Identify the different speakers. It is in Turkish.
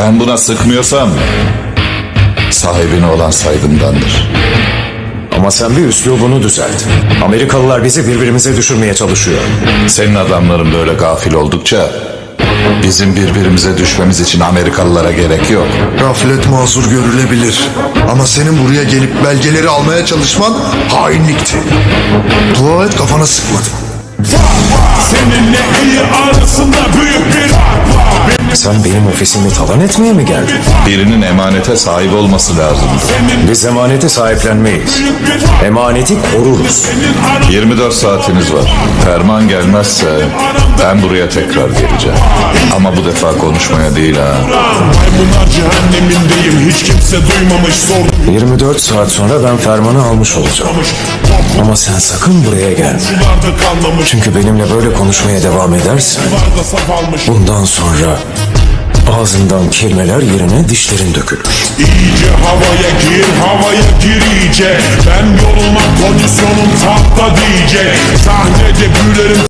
Speaker 1: Ben buna sıkmıyorsam sahibine olan saygımdandır.
Speaker 2: Ama sen bir üslubunu düzelt. Amerikalılar bizi birbirimize düşürmeye çalışıyor.
Speaker 1: Senin adamların böyle gafil oldukça bizim birbirimize düşmemiz için Amerikalılara gerek yok.
Speaker 3: Gaflet mazur görülebilir. Ama senin buraya gelip belgeleri almaya çalışman hainlikti. Dua et kafana sıkmadım.
Speaker 4: Seninle iyi
Speaker 2: Sen benim ofisimi talan etmeye mi geldin?
Speaker 1: Birinin emanete sahip olması lazımdı.
Speaker 2: Biz emaneti sahiplenmeyiz. Emaneti koruruz.
Speaker 1: 24 saatiniz var. Ferman gelmezse ben buraya tekrar geleceğim. Ama bu defa konuşmaya değil ha.
Speaker 4: Maymunlar cehennemindeyim hiç kimse duymamış sormamış
Speaker 2: 24 saat sonra ben fermanı almış olacağım. Ama sen sakın buraya gelme. Çünkü benimle böyle konuşmaya devam edersen bundan sonra ağzından kelimeler yerine dişlerin dökülür.
Speaker 4: İyice havaya gir havaya gir iyice Ben yorulmak kondisyonum tahta diyecek Sahnede büyülerim